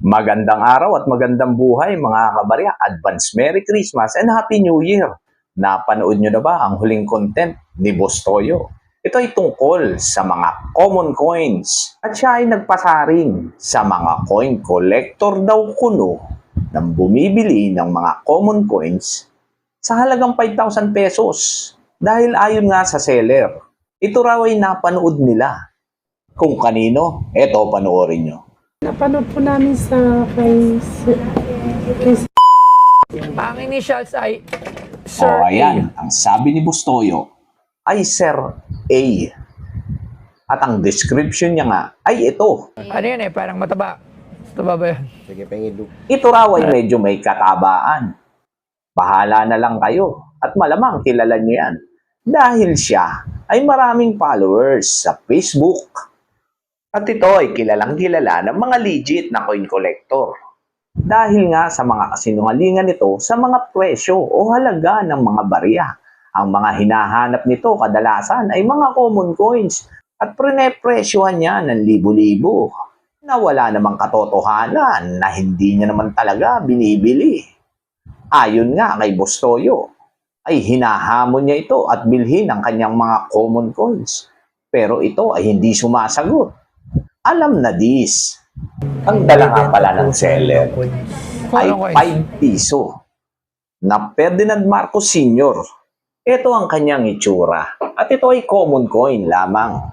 Magandang araw at magandang buhay mga kabarya. Advance Merry Christmas and Happy New Year. Napanood nyo na ba ang huling content ni Boss Toyo? Ito ay tungkol sa mga common coins at siya ay nagpasaring sa mga coin collector daw kuno ng bumibili ng mga common coins sa halagang 5,000 pesos dahil ayon nga sa seller. Ito raw ay napanood nila. Kung kanino, eto panoorin nyo. Napanood po namin sa kay, kay Ang initials ay Sir oh, A. ayan. Ang sabi ni Bustoyo ay Sir A. At ang description niya nga ay ito. Ano yun eh, parang mataba. Mataba ba yun? Sige, pengido. Ito raw ay medyo may katabaan. Bahala na lang kayo. At malamang kilala niyo yan. Dahil siya ay maraming followers sa Facebook. At ito ay kilalang kilala ng mga legit na coin collector. Dahil nga sa mga kasinungalingan nito sa mga presyo o halaga ng mga barya. Ang mga hinahanap nito kadalasan ay mga common coins at prenepresyohan niya ng libo-libo na wala namang katotohanan na hindi niya naman talaga binibili. Ayon nga kay Bostoyo, ay hinahamon niya ito at bilhin ang kanyang mga common coins. Pero ito ay hindi sumasagot. Alam na this. Ang dala nga pala ng seller ay Common coins. 5 piso na Ferdinand Marcos Sr. Ito ang kanyang itsura at ito ay common coin lamang.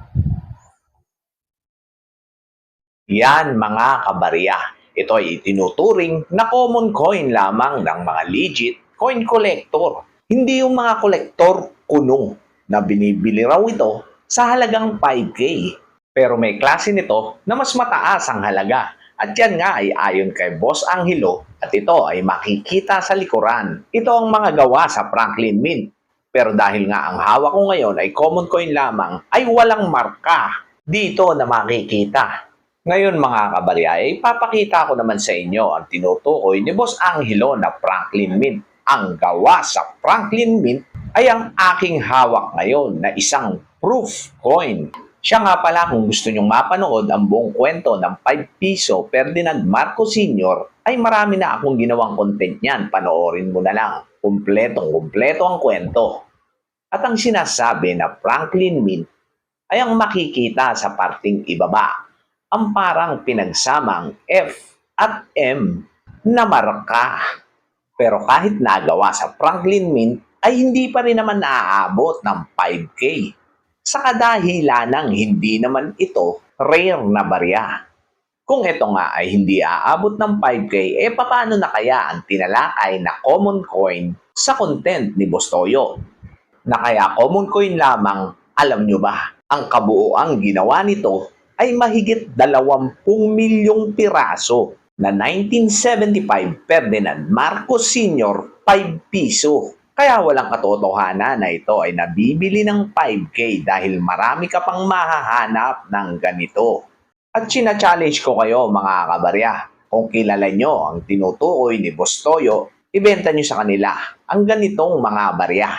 Yan mga kabarya. Ito ay itinuturing na common coin lamang ng mga legit coin collector. Hindi yung mga kolektor kunong na binibili raw ito sa halagang 5K. Pero may klase nito na mas mataas ang halaga. At yan nga ay ayon kay Boss Angelo at ito ay makikita sa likuran. Ito ang mga gawa sa Franklin Mint. Pero dahil nga ang hawak ko ngayon ay common coin lamang, ay walang marka dito na makikita. Ngayon mga kabarya, ay papakita ko naman sa inyo ang tinutukoy ni Boss Angelo na Franklin Mint. Ang gawa sa Franklin Mint ay ang aking hawak ngayon na isang proof coin. Siya nga pala kung gusto nyong mapanood ang buong kwento ng 5 piso Ferdinand Marcos Sr. ay marami na akong ginawang content niyan. Panoorin mo na lang. Kumpletong kumpleto ang kwento. At ang sinasabi na Franklin Mint ay ang makikita sa parting ibaba. Ang parang pinagsamang F at M na marka. Pero kahit nagawa sa Franklin Mint ay hindi pa rin naman naaabot ng 5K. Sa kadahilan ng hindi naman ito rare na barya. Kung ito nga ay hindi aabot ng 5K, eh paano na kaya ang tinalakay na common coin sa content ni Bostoyo? Na kaya common coin lamang, alam nyo ba, ang kabuoang ginawa nito ay mahigit 20 milyong piraso na 1975 Ferdinand Marcos Sr. 5 piso. Kaya walang katotohanan na ito ay nabibili ng 5K dahil marami ka pang mahahanap ng ganito. At china-challenge ko kayo mga kabarya, kung kilala nyo ang tinutukoy ni Bostoyo, ibenta nyo sa kanila ang ganitong mga barya.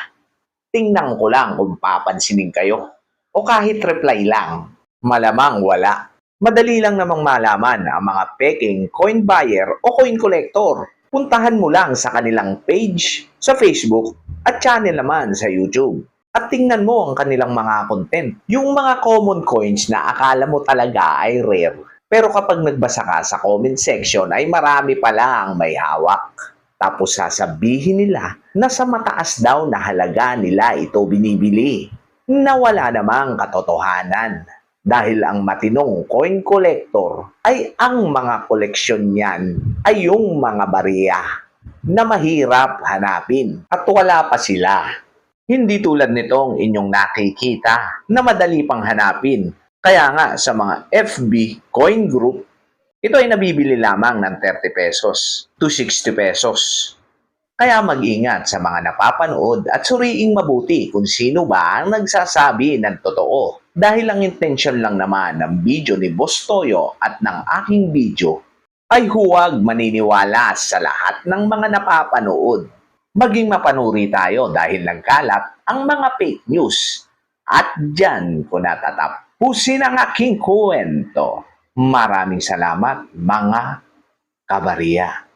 Tingnan ko lang kung papansinin kayo. O kahit reply lang, malamang wala. Madali lang namang malaman ang mga peking coin buyer o coin collector. Puntahan mo lang sa kanilang page sa Facebook at channel naman sa YouTube. At tingnan mo ang kanilang mga content. Yung mga common coins na akala mo talaga ay rare. Pero kapag nagbasa ka sa comment section ay marami pala ang may hawak. Tapos sasabihin nila na sa mataas daw na halaga nila ito binibili. Na wala namang katotohanan. Dahil ang matinong coin collector ay ang mga koleksyon niyan ay yung mga barya na mahirap hanapin at wala pa sila. Hindi tulad nitong inyong nakikita na madali pang hanapin. Kaya nga sa mga FB coin group, ito ay nabibili lamang ng 30 pesos to 60 pesos. Kaya mag-ingat sa mga napapanood at suriing mabuti kung sino ba ang nagsasabi ng totoo. Dahil ang intensyon lang naman ng video ni Boss Toyo at ng aking video ay huwag maniniwala sa lahat ng mga napapanood. Maging mapanuri tayo dahil nagkalat ang mga fake news. At dyan ko natatapusin ang aking kwento. Maraming salamat mga kabarya.